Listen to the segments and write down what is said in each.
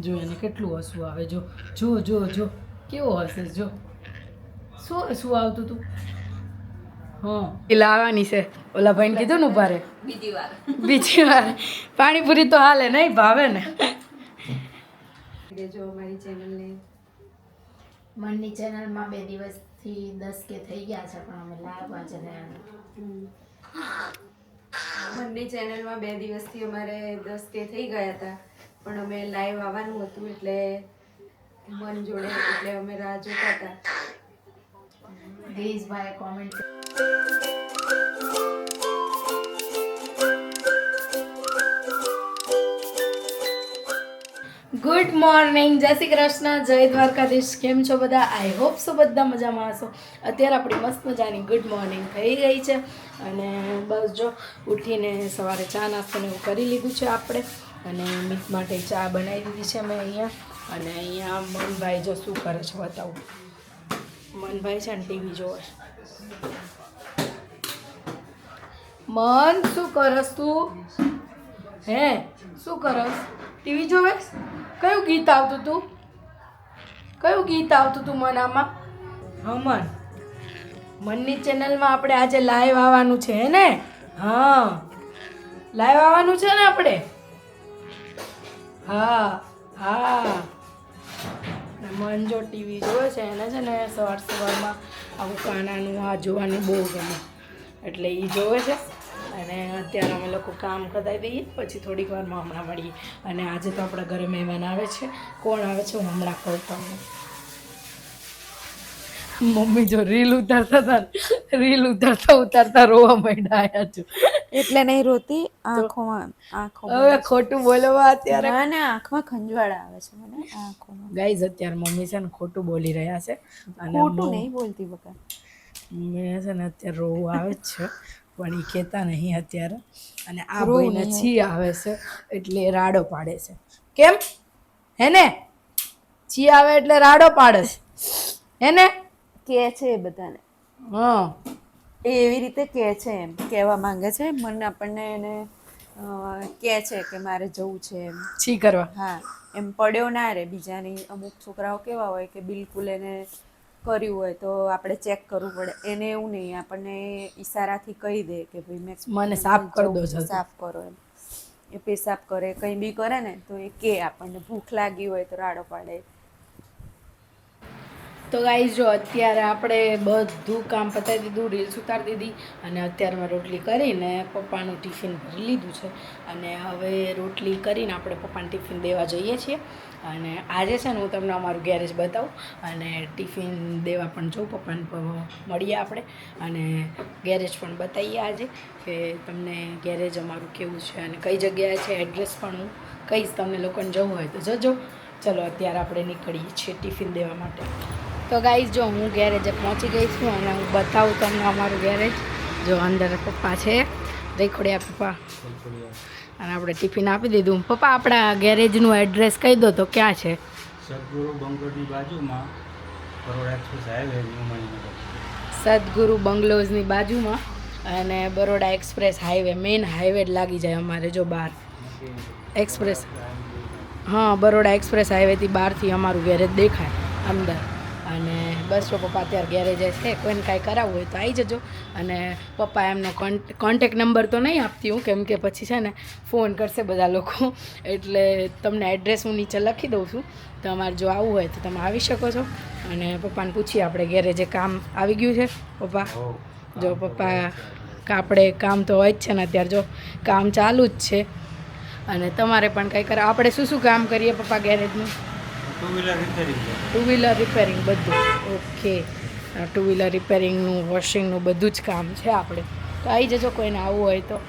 જો એને કેટલું હસવું આવે જો જો જો જો કેવો હસે જો. શું હસવું આવતું તું? હા. એ લાવવાની છે. ઓલા ભાઈને કીધું ને ઊભા રે. બીજી વાર. બીજી વાર. પાણીપુરી તો હાલે નહીં ભાવે ને. જો અમારી ચેનલને મનની ચેનલમાં બે દિવસથી દસ કે થઈ ગયા છે પણ અમે લાવવા છે રહ્યા મનની ચેનલમાં બે દિવસથી અમારે દસ કે થઈ ગયા હતા. પણ અમે લાઈવ આવવાનું હતું એટલે મન જોડે એટલે અમે રાહ જોતા હતા. ગિરીશભાઈએ કોમેન્ટ ગુડ મોર્નિંગ જય શ્રી કૃષ્ણ જય દ્વારકાધીશ. કેમ છો બધા? આઈ હોપ સો બધા મજામાં હશો. અત્યારે આપણી મસ્ત મજાની ગુડ મોર્નિંગ થઈ ગઈ છે. અને બસ જો ઉઠીને સવારે ચા નાસ્તો ને એવું કરી લીધું છે આપણે. અને મિત માટે ચા બનાવી દીધી છે મેં અહીંયા. અને અહીંયા મનભાઈ જો શું કરે છે બતાવું. મનભાઈ છે ને ટીવી જોવે મન, શું કરસ તું? હે, શું કરસ? ટીવી જોવે? કયું ગીત આવતું તું? કયું ગીત આવતું તું મન આમાં? હમન મનની ચેનલમાં આપણે આજે લાઈવ આવવાનું છે, હે ને? હા. લાઈવ આવવાનું છે ને આપણે? હા હા. ને મન જો ટીવી જોવે છે એને છે ને સવાર સવારમાં આવું કાનાનું આ જોવાનું બહુ ગમે. એટલે એ જોવે છે. અને અત્યારે અમે લોકો કામ કરાવી દઈએ, પછી થોડીક વારમાં હમણાં મળીએ. અને આજે તો આપણા ઘરે મહેમાન આવે છે. કોણ આવે છે હું હમણાં કહું તમને મમ્મી જો રીલ ઉતારતા રીલ ઉતારતા ઉતારતા રોવા માંડ્યા આયા છું એટલે નહીં રોતી આંખોમાં આંખો હવે ખોટું બોલવા અત્યારે. ના ના આંખમાં ખંજવાળ આવે છે મને આંખોમાં. ગાઈઝ અત્યારે મમ્મી છે ને ખોટું બોલી રહ્યા છે. ખોટું નહીં બોલતી બકા મેં છે ને અત્યારે રોવું આવે જ છે પણ એ કહેતા નહીં અત્યારે. અને આ ભાઈને છી આવે છે એટલે રાડો પાડે છે. કેમ? હે ને? છી આવે એટલે રાડો પાડે છે. હે ને? કે છે બધાને. હા. એ એવી રીતે કહે છે એમ કહેવા માંગે છે. મને આપણને એને કહે છે કે મારે જવું છે એમ. છી કરવા. હા એમ પડ્યો ના રે. બીજાની અમુક છોકરાઓ કેવા હોય કે બિલકુલ એને કર્યું હોય તો આપણે ચેક કરવું પડે. એને એવું નહીં. આપણને ઈશારાથી કહી દે કે ભાઈ મેં મને સાફ કરી દો. સાફ કરો એમ. એ પેશાબ કરે કંઈ બી કરે ને તો એ કે આપણને. ભૂખ લાગી હોય તો રાડો પાડે. તો ગાઈઝ જો અત્યારે આપણે બધું કામ પતાવી દીધું રીલ્સ ઉતારી દીધી અને અત્યારે મેં રોટલી કરીને પપ્પાનું ટિફિન ભરી લીધું છે. અને હવે રોટલી કરીને આપણે પપ્પાને ટિફિન દેવા જઈએ છીએ. અને આજે છે ને હું તમને અમારું ગેરેજ બતાવું. અને ટિફિન દેવા પણ જોઉં, પપ્પાને મળીએ આપણે. અને ગેરેજ પણ બતાવીએ આજે કે તમને ગેરેજ અમારું કેવું છે અને કઈ જગ્યાએ છે એડ્રેસ પણ હું કહીશ. તમને લોકોને જવું હોય તો જજો. ચલો, અત્યારે આપણે નીકળીએ છીએ ટિફિન દેવા માટે. તો ગાઈઝ જો હું ગેરેજે પહોંચી ગઈ છું અને હું બતાવું તમને અમારું ગેરેજ જો અંદર પપ્પા છે. રેખોડિયા પપ્પા. અને આપણે ટિફિન આપી દીધું. પપ્પા આપણા ગેરેજનું એડ્રેસ કહી દો તો ક્યાં છે? સદગુરુ બંગલોની બાજુમાં સદગુરુ બંગલોઝની બાજુમાં અને Baroda express highway main highway જ લાગી જાય અમારે જો બહાર. એક્સપ્રેસ હા બરોડા એક્સપ્રેસ હાઈવેથી બહારથી અમારું ગેરેજ દેખાય અંદર. અને બસ તો પપ્પા અત્યારે ગેરેજે છે કોઈને કાંઈ કરાવવું હોય તો આવી જજો. અને પપ્પા એમનો કોન્ટેક નંબર તો નહીં આપતી હું કેમ કે પછી છે ને ફોન કરશે બધા લોકો. એટલે તમને એડ્રેસ હું નીચે લખી દઉં છું. તમારે જો આવવું હોય તો તમે આવી શકો છો. અને પપ્પાને પૂછીએ આપણે ગેરેજે કામ આવી ગયું છે. પપ્પા જો પપ્પા આપણે કામ તો હોય જ છે ને અત્યારે જો કામ ચાલુ જ છે. અને તમારે પણ કંઈ કરા આપણે શું શું કામ કરીએ પપ્પા ગેરેજનું two wheeler repairing two wheeler repairing બધું. ઓકે ટુ વ્હીલર રિપેરિંગનું વોશિંગનું બધું જ કામ છે આપણે તો આવી જજો કોઈને આવવું હોય તો.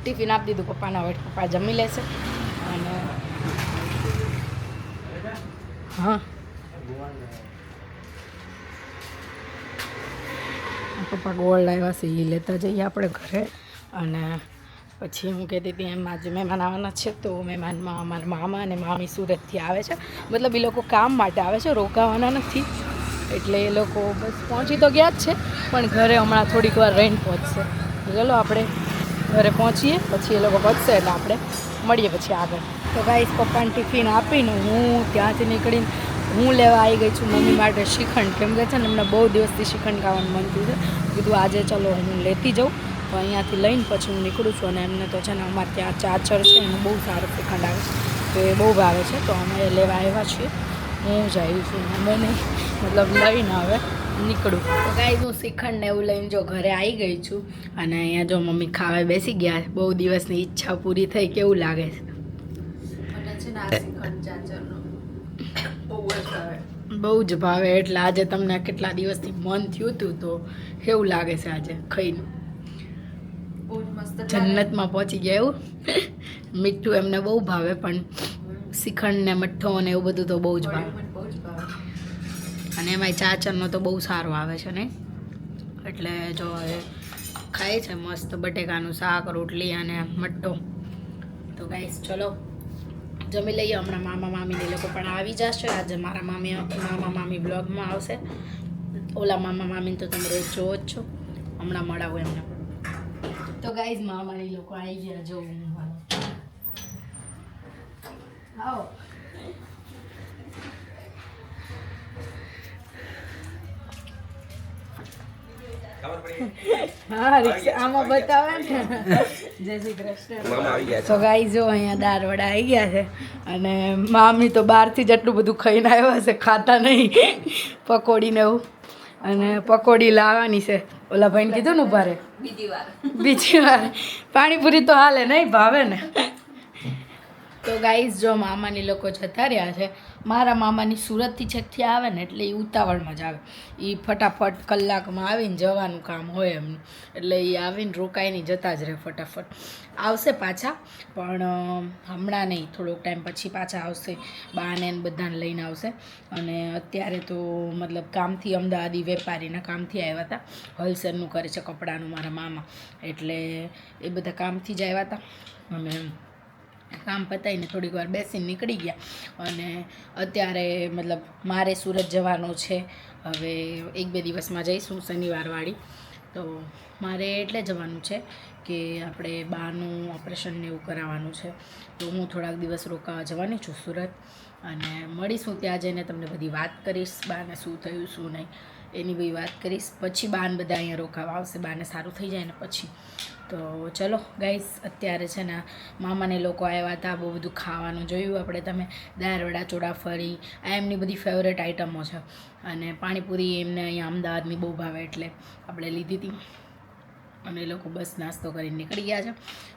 ટિફિન આપી દીધું પપ્પાના હોય પપ્પા જમી લેશે. અને હા. પપ્પા ગોળ લાવ્યા છે. એ લેતા જઈએ આપણે ઘરે. અને પછી હું કહેતી હતી, એમ આજે મહેમાન આવવાના છે, તો મહેમાનમાં અમારા મામા અને મામી સુરતથી આવે છે. મતલબ એ લોકો કામ માટે આવે છે, રોકાવાના નથી. એટલે એ લોકો બસ પહોંચી તો ગયા જ છે, પણ ઘરે હમણાં થોડીક વાર રહીને પહોંચશે ચલો આપણે ઘરે પહોંચીએ, પછી એ લોકો પહોંચશે એટલે આપણે મળીએ પછી આગળ. તો ગાઈસ પપ્પાને ટિફિન આપીને હું ત્યાંથી નીકળીને હું લેવા આવી ગઈ છું મમ્મી માટે શ્રીખંડ. કેમ કે છે ને એમને બહુ દિવસથી શ્રીખંડ ખાવાનું મન થયું છે. કીધું આજે ચલો હું લેતી જાઉં. તો અહીંયાથી લઈને પછી હું નીકળું છું અને એમને તો છે ને અમારે ત્યાં ચાચર છે એનું બહુ સારું શ્રીખંડ આવે છે. તો એ બહુ ભાવે છે. તો અમે લેવા આવ્યા છીએ. હું જ આવી છું. અમે નહીં. મતલબ લઈને હવે નીકળું. તો ગાઈઝ હું શ્રીખંડ ને એવું લઈને જો ઘરે આવી ગઈ છું અને અહીંયા જો મમ્મી ખાવા બેસી ગયા. બહુ દિવસની ઈચ્છા પૂરી થઈ. કેવું લાગે છે? બહુ જ ભાવે. બહુ જ ભાવે. એટલે આજે તમને કેટલા દિવસથી મન થયું હતું તો કેવું લાગે છે આજે ખાઈને. જન્નતમાં પહોંચી ગયા એવું. મીઠું એમને બહુ ભાવે પણ શ્રીખંડ ને મઠ્ઠો ને એવું બધું તો બહુ જ ભાવે. અને એમાંય ચાચરનો તો બહુ સારો આવે છે ને. એટલે જો એ ખાય છે મસ્ત બટેકાનું શાક રોટલી અને મઠ્ઠો. તો ગાઈસ ચલો. જમી લઈએ. હમણાં મામા મામીને લોકો પણ આવી જશે. આજે મારા મામી મામા મામી બ્લોગમાં આવશે. ઓલા મામા મામીને તો તમે રોજ જોવો જ છો. હમણાં મળાવું એમને. તો ગાઈઝ મામાની લોકો આવી ગયા જો આવો. હા રિક્ષા આમાં બતાવે ને. જય શ્રી કૃષ્ણ. તો ગાઈ જો અહીંયા દાળ વડા આવી ગયા છે. અને મામી તો બહારથી જ એટલું બધું ખાઈને આવ્યા છે ખાતા નહીં. પકોડી ને એવું. અને પકોડી લાવવાની છે. ઓલા ભાઈને કીધું ને ઊભા રે બીજી વાર. બીજી વાર. પાણીપુરી તો હાલે નહીં ભાવે ને? તો ગાઈઝ જો મામાની લોકો જતા રહ્યા છે મારા મામાની સુરતથી છેકથી આવે ને એટલે એ ઉતાવળમાં જ આવે. એ ફટાફટ કલાકમાં આવીને જવાનું કામ હોય એમનું એટલે એ આવીને રોકાઈને જતા જ રહે ફટાફટ. આવશે પાછા, પણ હમણાં નહીં. થોડોક ટાઈમ પછી પાછા આવશે. બાને બધાને લઈને આવશે. અને અત્યારે તો મતલબ કામથી અમદાવાદી વેપારીના કામથી આવ્યા હતા. હોલસેલનું કરે છે કપડાનું મારા મામા. એટલે એ બધા કામથી જ આવ્યા હતા. અને કામ પતાવીને થોડીક વાર બેસીને નીકળી ગયા. અને અત્યારે મતલબ મારે સુરત જવાનું છે. હવે એક બે દિવસમાં જઈશું શનિવારવાળી. તો મારે એટલે જવાનું છે કે આપણે બાનું ઓપરેશન ને એવું કરાવવાનું છે. તો હું થોડાક દિવસ રોકાવા જવાની છું સુરત. અને મળીશું ત્યાં જઈને તમને બધી વાત કરીશ, બાને શું થયું, શું નહીં. એની બધી વાત કરીશ. પછી બાન બધા અહીંયા રોકાવા આવશે. બાને સારું થઈ જાય ને પછી. તો ચલો ગાઈસ, અત્યારે છે ને મામાને લોકો આવ્યા હતા બહુ બધું ખાવાનું જોયું. આપણે તમે દાળ વડા ચોડાફળી આ એમની બધી ફેવરેટ આઇટમો છે. અને પાણીપુરી એમને અહીંયા અમદાવાદની બહુ ભાવે એટલે આપણે લીધી હતી. અને એ લોકો બસ નાસ્તો કરીને નીકળી ગયા છે.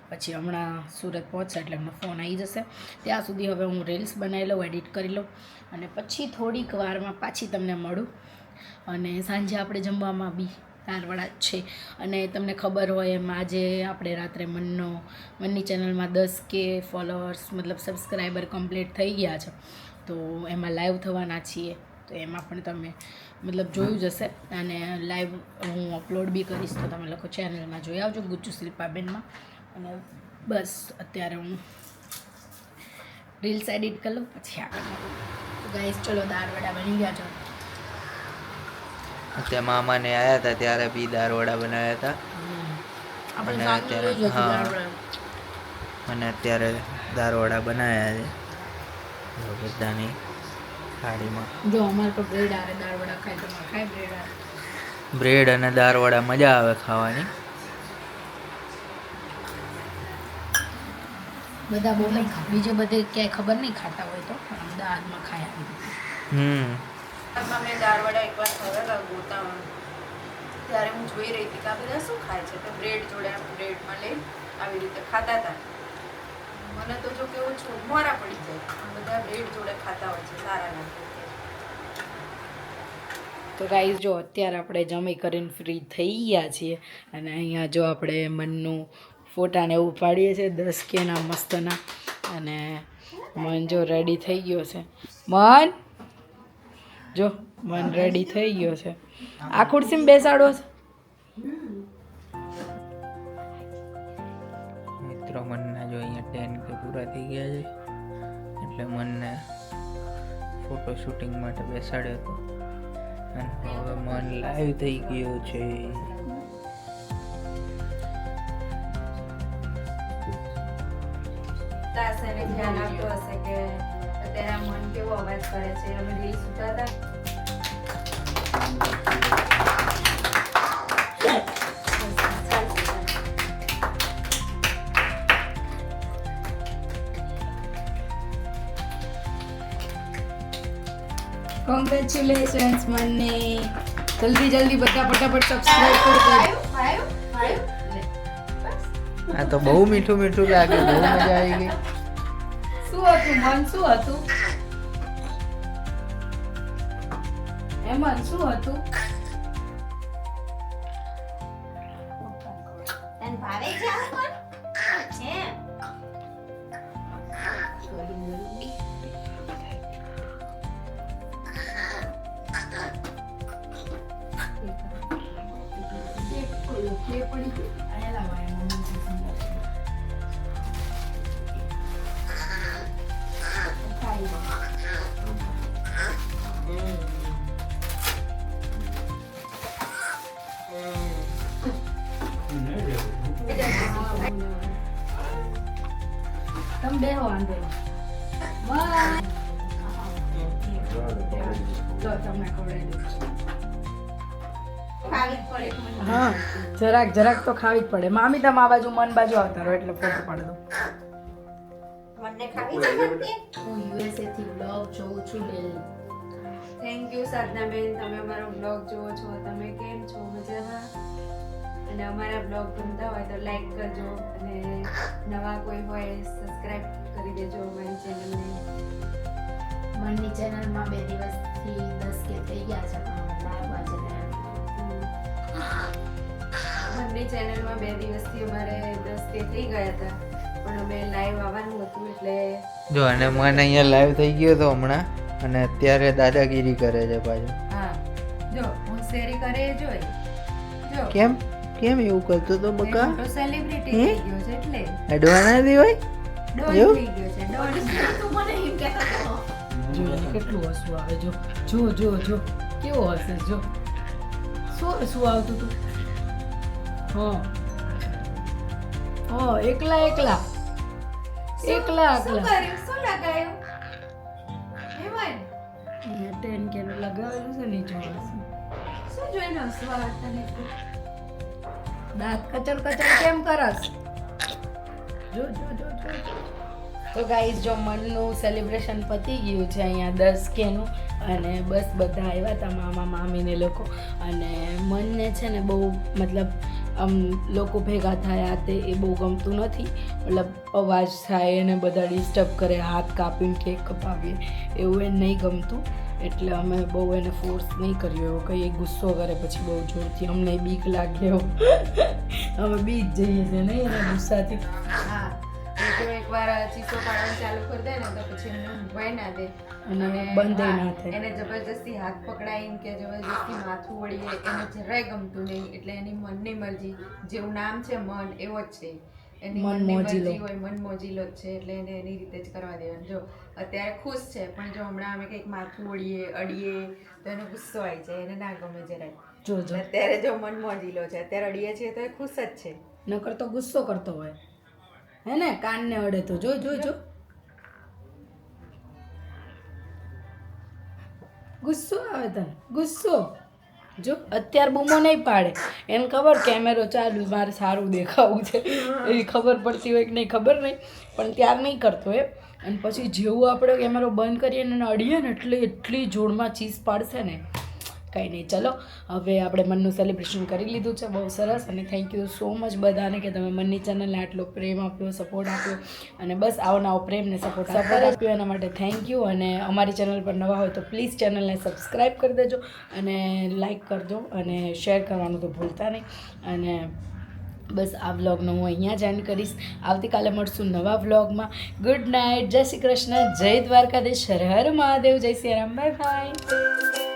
પછી હમણાં સુરત પહોંચશે એટલે એમનો ફોન આવી જશે. ત્યાં સુધી હવે હું રીલ્સ બનાવી લઉં એડિટ કરી લઉં. અને પછી થોડીક વારમાં પાછી તમને મળું. અને સાંજે આપણે જમવામાં બી દાળવડા જ છે. અને તમને ખબર હોય એમ આજે આપણે રાત્રે મનનો, મનની ચેનલમાં દસ કે ફોલોઅર્સ મતલબ સબસ્ક્રાઈબર કમ્પ્લીટ થઈ ગયા છે. તો એમાં લાઈવ થવાના છીએ. તો એમાં પણ તમે મતલબ જોયું જ હશે. અને લાઈવ હું અપલોડ બી કરીશ તો તમે લોકો ચેનલમાં જોઈ આવજો ગુચ્ચુ શિલ્પાબેનમાં. અને બસ અત્યારે હું રીલ્સ એડિટ કરી પછી આગળ ગાઈસ ચલો દાળ વડા બની ગયા છો. ત્યાં મામાને આવ્યા હતા ત્યારે બી દારવાડા બનાવ્યા હતા. આપણે અને અત્યારે- હા. અને અત્યારે દારવાડા બનાવ્યા છે. બધાની થાળીમાં. જો અમારે તો બ્રેડ આવે દાળ વડા ખાય તો ખાય બ્રેડ આવે? બ્રેડ અને દારવાડા મજા આવે ખાવાની. બધા બહુ નહીં બીજે બધે ક્યાંય ખબર નહીં ખાતા હોય તો અમદાવાદમાં ખાય. હમ. માં મેં દાળવડા એકવાર ખાવેલા ગોતામાં. ત્યારે હું જોઈ રહી હતી કે આ બધા શું ખાય છે? તો બ્રેડ જોડે આમ બ્રેડમાં લઈ આવી રીતે ખાતા હતા. મને તો જો કેવું છું મોરા પડી જાય. બધા બ્રેડ જોડે ખાતા હોય છે, સારા લાગે તો ગાઈઝ જો અત્યારે આપણે જમી કરીને ફ્રી થઈ ગયા છીએ અને અહીંયા જો આપણે મનનું ફોટાને એવું પાડીએ છીએ, દસ કેના મસ્તના. અને મન જો રેડી થઈ ગયો છે. મન! જો મન રેડી થઈ ગયો છે. આ ખુરશીમાં બેસાડો છે. મિત્રો મનના જો અહીંયા ટેન કે પૂરા થઈ ગયા છે એટલે મનને ફોટો શૂટિંગ માટે બેસાડ્યો હતો અને હવે મન લાઈવ થઈ ગયો છે. ઉઠતા ધ્યાન આપતો હશે કે અત્યારે આ મન કેવો અવાજ કરે છે? અમે રીલ સુતા હતા. કોંગ્રેચ્યુલેશન્સ મને જલ્દી જલ્દી બધા ફટાફટ સબસ્ક્રાઇબ કરી આ તો બહુ મીઠું મીઠું લાગે બહુ મજા આવી ગઈ. શું હતું? મન શું હતું? એમાં શું હતું? બે વાંધો નહીં. તો તમને ખવડાવી ખાવી જ પડે મને. હા જરાક જરાક તો ખાવી જ પડે. મામી તમે આ બાજુ મન બાજુ આવતા રહો એટલે ફોટો પાડી દો મને ખાવી છે હું યુએસએ થી બ્લોગ જોઉં છું ડેલી થેન્ક યુ સાધનાબેન. તમે મારો બ્લોગ જુઓ છો. તમે કેમ છો? મજામાં? અને અમારા બ્લોગ ગમતા હોય તો લાઈક કરજો અને નવા કોઈ હોય સબસ્ક્રાઇબ કરી દેજો અમારી ચેનલને મનની ચેનલમાં બે દિવસથી દસ કે થઈ ગયા છે મંડી ચેનલમાં બે દિવસથી અમારે દસ કે થઈ ગયા હતા પણ અમે લાઈવ આવવાનું હતું એટલે જો અને મને અહીંયા લાઈવ થઈ ગયો હતો હમણાં અને અત્યારે દાદાગીરી કરે છે પાછું. હા. જો હું શેરી કરે જોઈ. જો. કેમ? કેમ એવું કરતો તો બકા? સેલિબ્રિટી થઈ ગયો છે એટલે. અડવાના દી હોય ડોન થઈ ગયો છે ડોન તું મને એમ કહેતો જો કેટલું હસવું આવે જો. જો જો જો. કેવો હસે જો. શું હસવું આવતું તું? હા. હા એકલા એકલા. એકલા એકલા. શું લગાયું? હેમન ટેન કેનું લગાવેલું છે નીચે શું જોઈને હસવા તને દાંત કચર કચર કેમ કરસ? જો જો જો તો ગાઈઝ જો મનનું સેલિબ્રેશન પતી ગયું છે અહીંયા દસ કેનું અને બસ બધા આવ્યા હતા મામા મામીને લોકો. અને મનને છે ને બહુ મતલબ આમ લોકો ભેગા થયા તે એ બહુ ગમતું નથી. મતલબ અવાજ થાય એને બધા ડિસ્ટર્બ કરે હાથ કાપીને કેક કપાવીએ એવું એ નહીં ગમતું. એટલે અમે બહુ એને ફોર્સ નહીં કર્યો એવો કંઈ ગુસ્સો કરે પછી બહુ જોરથી. અમને બીક લાગે એવો. અમે બીજ જઈએ છીએ નહીં એના ગુસ્સાથી? હા. એકવાર ચીસો પાડવાનું ચાલુ કરી દે ને તો પછી એમને ઊંઘવાય ના દે. અને બંધ ના થાય. એને જબરજસ્તી હાથ પકડાઈને કે જબરજસ્તી માથું વળીએ એને જરાય ગમતું નહીં. એટલે એની મનની મરજી જેવું નામ છે મન એવો જ છે. મન મોજીલો. હોય મન મોજીલો જ છે એટલે એને એની રીતે જ કરવા દેવાનું. જો અત્યારે ખુશ છે પણ જો હમણાં અમે કંઈક માથું ઓળીએ અડીએ તો એનો ગુસ્સો આવી જાય એને ના ગમે જરાય. જો જો. અત્યારે જો મન મોજીલો છે અત્યારે અડીએ છીએ તો એ ખુશ જ છે. નકર તો ગુસ્સો કરતો હોય. હે ને? કાનને અડે તો. જો જો જો. ગુસ્સો આવે તને. ગુસ્સો. જો અત્યાર બૂમો નહીં પાડે. એને ખબર કેમેરો ચાલુ મારે સારું દેખાવું છે. એવી ખબર પડતી હોય કે નહીં ખબર નહીં. પણ ત્યાર નહીં કરતો એ. અને પછી જેવું આપણે કેમેરો બંધ કરીએ ને એને અડીએ ને એટલે એટલી જોરમાં ચીઝ પાડશે ને. કંઈ નહીં. ચલો હવે આપણે મનનું સેલિબ્રેશન કરી લીધું છે. બહુ સરસ. અને થેન્ક યુ સો મચ બધાને કે તમે મનની ચેનલને આટલો પ્રેમ આપ્યો સપોર્ટ આપ્યો. અને બસ આવો નવો પ્રેમને સપોર્ટ સપોર્ટ આપ્યો. એના માટે થેન્ક યુ અને અમારી ચેનલ પર નવા હોય તો પ્લીઝ ચેનલને સબસ્ક્રાઈબ કરી દેજો. અને લાઈક કરજો. અને શેર કરવાનું તો ભૂલતા નહીં. અને બસ આ વ્લોગનો હું અહીંયા જ એન્ડ કરીશ. આવતીકાલે મળશું નવા વ્લોગમાં ગુડ નાઇટ જય શ્રી કૃષ્ણ. જય દ્વારકાધીશ. હર હર મહાદેવ. જય શ્રી રામ. Bye bye